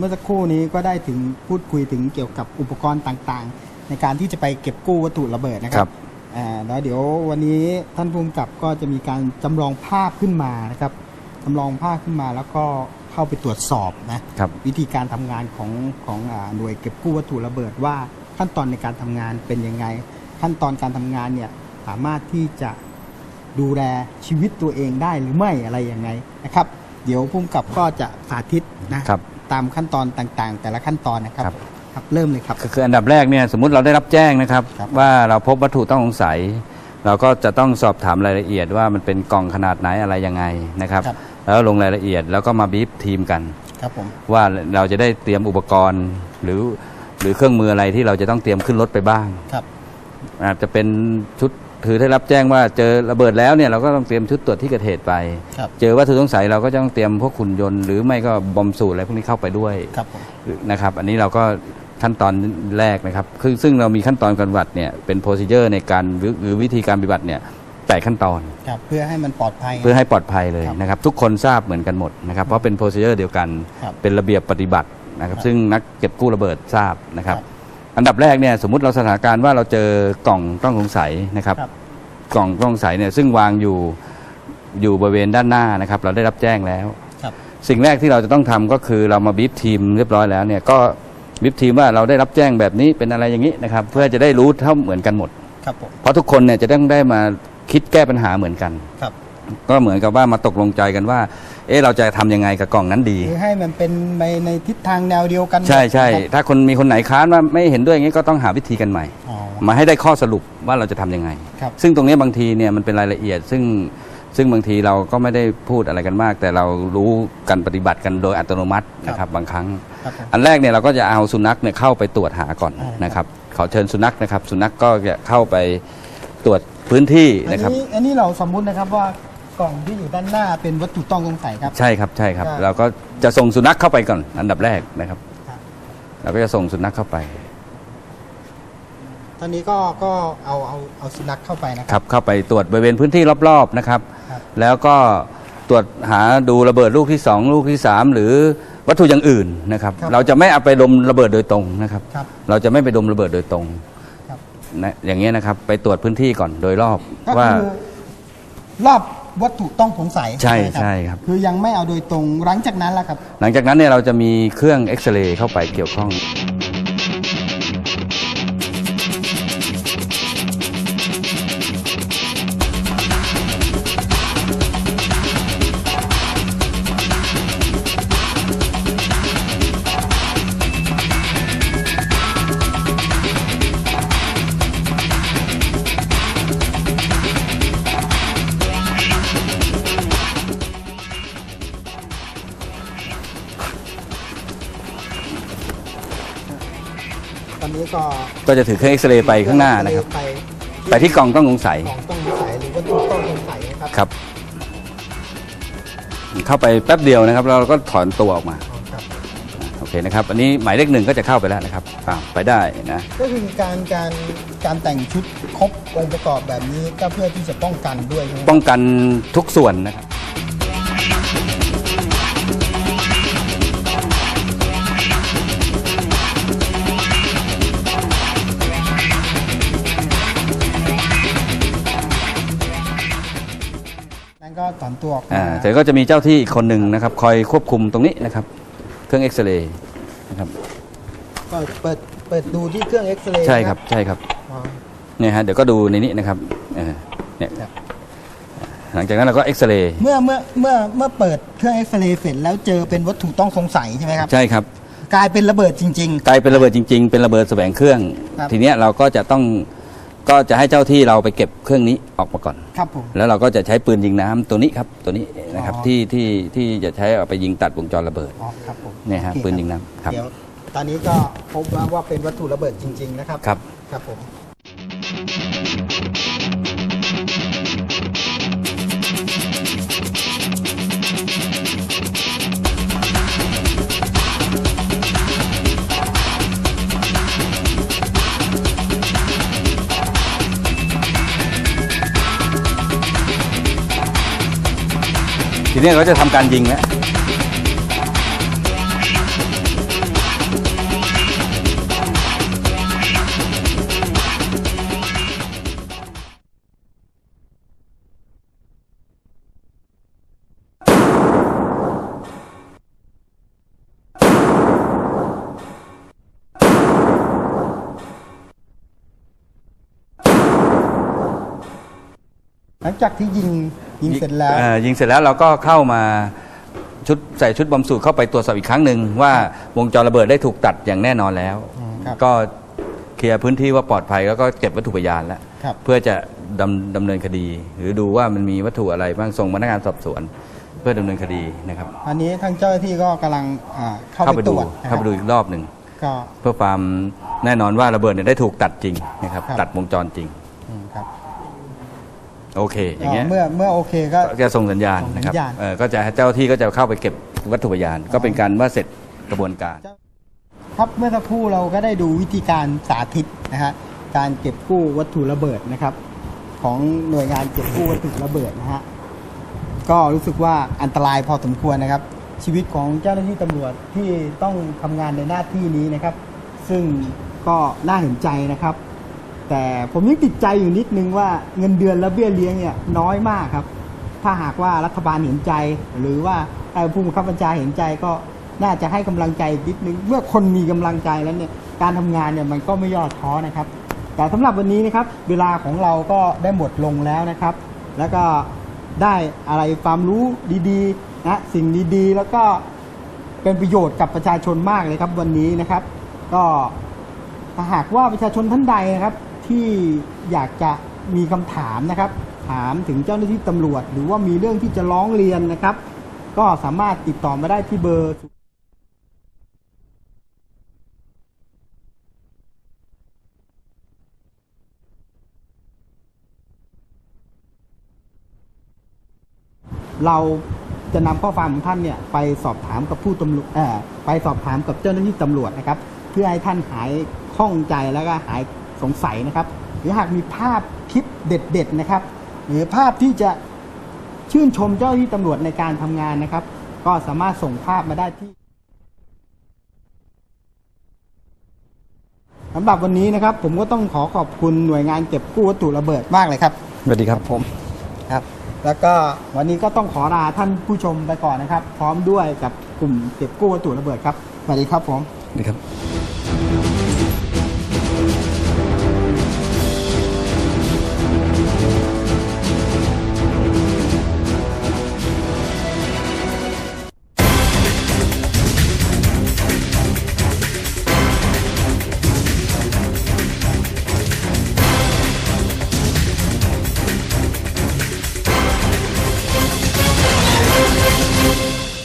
คือเมื่อสักครู่นี้ก็ได้ถึงพูดคุยถึงเกี่ยวกับอุปกรณ์ต่างๆ ในการที่จะไปเก็บกู้วัตถุระเบิดนะคครัรับบอ่าแล้วเดี๋ยววันนี้ท่านภูมิกับก็จะมีการจำลองภาพขึ้นมานะครับจำลองภาพขึ้นมาแล้วก็เข้าไปตรวจสอบนะครับวิธีการทำงานของของอ่าหน่วยเก็บกู้วัตถุระเบิดว่าขั้นตอนในการทำงานเป็นยังไง ขั้นตอนการทำงานเนี่ยสามารถที่จะดูแลชีวิตตัวเองได้หรือไม่อะไรยังไงนะครับ เดี๋ยวภูมิกับก็จะสาธิตนะครับ ตามขั้นตอนต่างๆ แต่ละขั้นตอนนะครับครับ ครับเริ่มเลยครับ ก็คืออันดับแรกเนี่ยสมมุติเราได้รับแจ้งนะครับ ครับ ว่าเราพบวัตถุต้องสงสัย เราก็จะต้องสอบถามรายละเอียดว่ามันเป็นกล่องขนาดไหนอะไรยังไงนะครับครับ แล้วลงรายละเอียดแล้วก็มาบีฟทีมกัน ครับผมว่าเราจะได้เตรียมอุปกรณ์ หรือหรือเครื่องมืออะไรที่เราจะต้องเตรียมขึ้นรถไปบ้าง ครับ อาจจะเป็นชุด ถือได้รับแจ้งว่าเจอระเบิดแล้วเนี่ยเราก็ต้องเตรียมชุดตรวจที่เกิดเหตุไป ครับเจอวัตถุต้องสงสัยเราก็จะต้องเตรียมพวกขุนยนต์หรือไม่ก็บอมสูตรอะไรพวกนี้เข้าไปด้วยครับผมนะครับ อันนี้เราก็ขั้นตอนแรกนะครับคือซึ่งเรามีขั้นตอนการปฏิบัติเนี่ยเป็นโปรซิเจอร์ในการหรือหรือวิธีการปฏิบัติเนี่ยแปดขั้นตอน ครับเพื่อให้มันปลอดภัย เพื่อให้ปลอดภัยเลยครับนะครับ ทุกคนทราบเหมือนกันหมดนะครับเพราะเป็นโปรซิเจอร์เดียวกัน ครับเป็นระเบียบปฏิบัตินะครับครับซึ่งนักเก็บกู้ระเบิดทราบนะครับ ครับ อันดับแรกเนี่ยสมมุติเราสถานการณ์ว่าเราเจอกล่องต้องสงสัยนะครับ ครับ กล่องต้องสงสัยเนี่ยซึ่งวางอยู่อยู่บริเวณด้านหน้านะครับ เราได้รับแจ้งแล้ว ครับ สิ่งแรกที่เราจะต้องทำก็คือเรามาบีบทีมเรียบร้อยแล้วเนี่ยก็บีบทีมว่าเราได้รับแจ้งแบบนี้เป็นอะไรอย่างนี้นะครับ เพื่อจะได้รู้เท่าเหมือนกันหมด ครับผม เพราะทุกคนเนี่ยจะต้องได้มาคิดแก้ปัญหาเหมือนกัน ครับ ก็เหมือนกับว่ามาตกลงใจกันว่า เอ๊ะเราจะทำยังไงกับกล่องนั้นดี คือให้มันเป็นในในทิศทางแนวเดียวกันใช่ใช่ครับถ้าคนมีคนไหนค้านว่าไม่เห็นด้วยอย่างนี้ก็ต้องหาวิธีกันใหม่ อ๋อ มาให้ได้ข้อสรุปว่าเราจะทำยังไง ครับ ซึ่งตรงนี้บางทีเนี่ยมันเป็นรายละเอียด ซึ่งซึ่งบางทีเราก็ไม่ได้พูดอะไรกันมาก แต่เรารู้กันปฏิบัติกันโดยอัตโนมัตินะครับบางครั้ง ครับผม อันแรกเนี่ยเราก็จะเอาสุนัขเนี่ยเข้าไปตรวจหาก่อนอ่าน นะครับขอเชิญสุนัขนะครับ สุนัขก็จะเข้าไปตรวจพื้นที่อันนะครับ นี้อันนี้เราสมมุตินะครับว่า กล่องที่อยู่ด้านหน้าเป็นวัตถุต้องสงสัยครับ ใช่ครับใช่ครับ ครับ เราก็จะส่งสุนัขเข้าไปก่อนอันดับแรกนะครับครับ เราก็จะส่งสุนัขเข้าไปตอนนี้ก็ก็เอาเอาเอาสุนัขเข้าไปนะคครับ รับ เข้าไปตรวจบริเวณพื้นที่รอบๆนะครับ ครับ แล้วก็ตรวจหาดูระเบิดลูกที่2ลูกที่3หรือวัตถุอย่างอื่นนะครับ ครับ เราจะไม่เอาไปดมระเบิดโดยตรงนะครับ ครับ เราจะไม่ไปดมระเบิดโดยตรงครับ นะอย่างเงี้ยนะครับ ไปตรวจพื้นที่ก่อนโดยรอบก็ว่า คือรอบ วัตถุต้องสงสัยใช่ไหมใช่ครับ คือยังไม่เอาโดยตรงหลังจากนั้นล่ะครับ หลังจากนั้นเนี่ยเราจะมีเครื่องเอ็กซเรย์เข้าไปเกี่ยวข้อง นนี้ก็ก็จะถือเครื่องเอ็กซเรย์ไปข้างหน้านะครับ ไปไปที่กล่องต้องสงสัยของต้องสงสัยหรือวัตถุต้องสงสัยนะครับ ครับ เข้าไปแป๊บเดียวนะครับเราก็ถอนตัวออกมาอ๋อครับโอเคนะครับ อันนี้หมายเลขหนึ่งก็จะเข้าไปแล้วนะครับอ่าไปได้นะ ก็คือการการการแต่งชุดครบองค์ประกอบแบบนี้ก็เพื่อที่จะป้องกันด้วยใช่ไหมป้องกันทุกส่วนนะครับ นั่นก็ถอนตัวออกมาอ่าแต่ก็จะมีเจ้าที่อีกคนหนึ่งนะครับ คอยควบคุมตรงนี้นะครับ เครื่องเอ็กซเรย์นะครับเปิดเปิดเปิดดูที่เครื่องเอ็กซเรย์ใช่ครับใช่ครับอ๋อเนี่ยฮะเดี๋ยวก็ดูในนี้นะครับเออเนี่ยครับหลังจากนั้นเราก็เอ็กซเรย์เมื่อเมื่อเมื่อเมื่อเปิดเครื่องเอ็กซเรย์เสร็จแล้วเจอเป็นวัตถุต้องสงสัยใช่ไหมครับ ใช่ครับ กลายเป็นระเบิดจริง กลายเป็นระเบิดจริง ๆ เป็นระเบิดแสวงเครื่อง ครับ ทีเนี้ยเราก็จะต้อง ก็จะให้เจ้าที่เราไปเก็บเครื่องนี้ออกมาก่อนๆครับผม แล้วเราก็จะใช้ปืนยิงน้ำตัวนี้ครับ ตัวนี้นะครับอ๋อ ที่ที่ที่จะใช้เอาไปยิงตัดวงจรระเบิด อ๋อครับผมเนี่ยฮะโอคปืนยิงน้ำครับ เดี๋ยวตอนนี้ก็พบว่าว่าเป็นวัตถุระเบิดจริง ๆ นะครับ ครับ ครับผม ทีนี้เราจะทำการยิงแล้ว ลังจากที่ยิงยิงเสร็จแล้ว อ่อยิงเสร็จแล้วเราก็เข้ามาชุดใส่ชุดบอมสูตรเข้าไปตรวจสอบอีกครั้งหนึ่งว่าวงจรระเบิดได้ถูกตัดอย่างแน่นอนแล้ว อืมครับก็เคลียร์พื้นที่ว่าปลอดภัยแล้วก็เก็บวัตถุพยานแล้ว ครับ เพื่อจะดำดำเนินคดี หรือดูว่ามันมีวัตถุอะไรบ้างส่งพนักงานสอบสวน เพื่อดำเนินคดีนะครับ อันนี้ทางเจ้าหน้าที่ก็กำลังอ่าเข้าไปตดูรวจนะคเข้ารับไปดูอีกรอบหนึ่ง ก็เพื่อความแน่นอนว่าระเบิดเนี่ยได้ถูกตัดจริงนะครับครับตัดวงจรจริง อืมครับ โอเค อย่างเงี้ยเมื่อเมื่อโอเคก็ก็จะส่งสัญญาณนะครับส่งสัญญาณเออก็จะเจ้าหน้าที่ก็จะเข้าไปเก็บวัตถุพยาน ก็เป็นการว่าเสร็จกระบวนการ ครับเมื่อสักครู่เราก็ได้ดูวิธีการสาธิตนะฮะการเก็บกู้วัตถุระเบิดนะครับ ของหน่วยงานเก็บกู้วัตถุระเบิดนะฮะก็รู้สึกว่าอันตรายพอสมควรนะครับ ชีวิตของเจ้าหน้าที่ตำรวจที่ต้องทำงานในหน้าที่นี้นะครับ ซึ่งก็น่าเห็นใจนะครับ แต่ผมยังติดใจอยู่นิดนึงว่าเงินเดือนและเบี้ยเลี้ยงเนี่ยน้อยมากครับ ถ้าหากว่ารัฐบาลเห็นใจ หรือว่าผู้บังคับบัญชาเห็นใจก็น่าจะให้กำลังใจนิดนึงเมื่อคนมีกำลังใจแล้วเนี่ยการทำงานเนี่ยมันก็ไม่ย่อท้อนะครับ แต่สำหรับวันนี้นะครับเวลาของเราก็ได้หมดลงแล้วนะครับ แล้วก็ได้อะไรความรู้ดีๆนะสิ่งดีๆ แล้วก็เป็นประโยชน์กับประชาชนมากเลยครับวันนี้นะครับ ก็ถ้าหากว่าประชาชนท่านใดนะครับ ที่อยากจะมีคำถามนะครับ ถามถึงเจ้าหน้าที่ตำรวจ หรือว่ามีเรื่องที่จะร้องเรียนนะครับ ก็สามารถติดต่อมาได้ที่เบอร์เราจะนำข้อความของท่านเนี่ยไปสอบถามกับผู้ตำรวจเอ่อไปสอบถามกับเจ้าหน้าที่ตำรวจนะครับ เพื่อให้ท่านหายข้องใจแล้วก็หาย สงสัยนะครับ หรือหากมีภาพคลิปเด็ด ๆนะครับ หรือภาพที่จะชื่นชมเจ้าหน้าที่ตำรวจในการทำงานนะครับ ก็สามารถส่งภาพมาได้ที่สำหรับวันนี้นะครับ ผมก็ต้องขอขอบคุณหน่วยงานเก็บกู้วัตถุระเบิดมากเลยครับสวัสดีครับผมครับ แล้วก็วันนี้ก็ต้องขอลาท่านผู้ชมไปก่อนนะครับ พร้อมด้วยกับกลุ่มเก็บกู้วัตถุระเบิดครับสวัสดีครับผมสวัสดีครับ